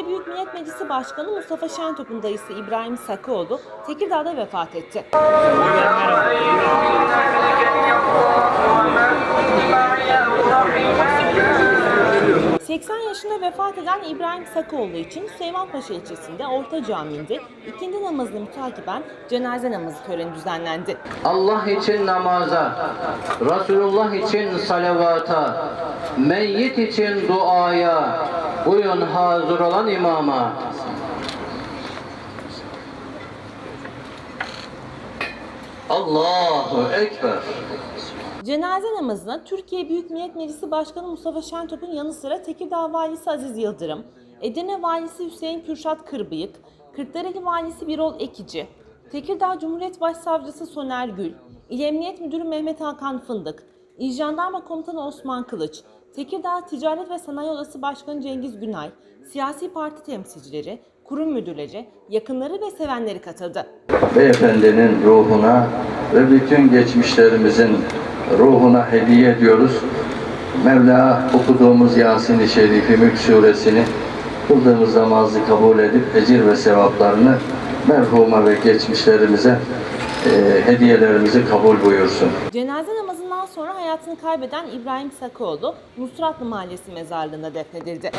Türkiye Büyük Millet Meclisi Başkanı Mustafa Şentop'un dayısı İbrahim Sakıoğlu Tekirdağ'da vefat etti. 80 yaşında vefat eden İbrahim Sakıoğlu için Süleymanpaşa ilçesinde Orta Camii'nde ikindi namazını mütakiben cenaze namazı töreni düzenlendi. Allah için namaza, Resulullah için salavata, meyyit için duaya, uyun hazır olan imama. Allahu Ekber. Cenaze namazına Türkiye Büyük Millet Meclisi Başkanı Mustafa Şentop'un yanı sıra Tekirdağ Valisi Aziz Yıldırım, Edirne Valisi Hüseyin Kürşat Kırbıyık, Kırklareli Valisi Birol Ekici, Tekirdağ Cumhuriyet Başsavcısı Soner Gül, İl Emniyet Müdürü Mehmet Hakan Fındık, İl Jandarma Komutanı Osman Kılıç, Tekirdağ Ticaret ve Sanayi Odası Başkanı Cengiz Günay, siyasi parti temsilcileri, kurum müdürleri, yakınları ve sevenleri katıldı. beyefendinin ruhuna ve bütün geçmişlerimizin ruhuna hediye ediyoruz. Mevla okuduğumuz Yasin-i Şerifi Mülk suresini kıldığımız namazı kabul edip ecir ve sevaplarını merhuma ve geçmişlerimize e, hediyelerimizi kabul buyursun. Cenaze namazından sonra hayatını kaybeden İbrahim Sakıoğlu Nusratlı Mahallesi mezarlığında defnedildi.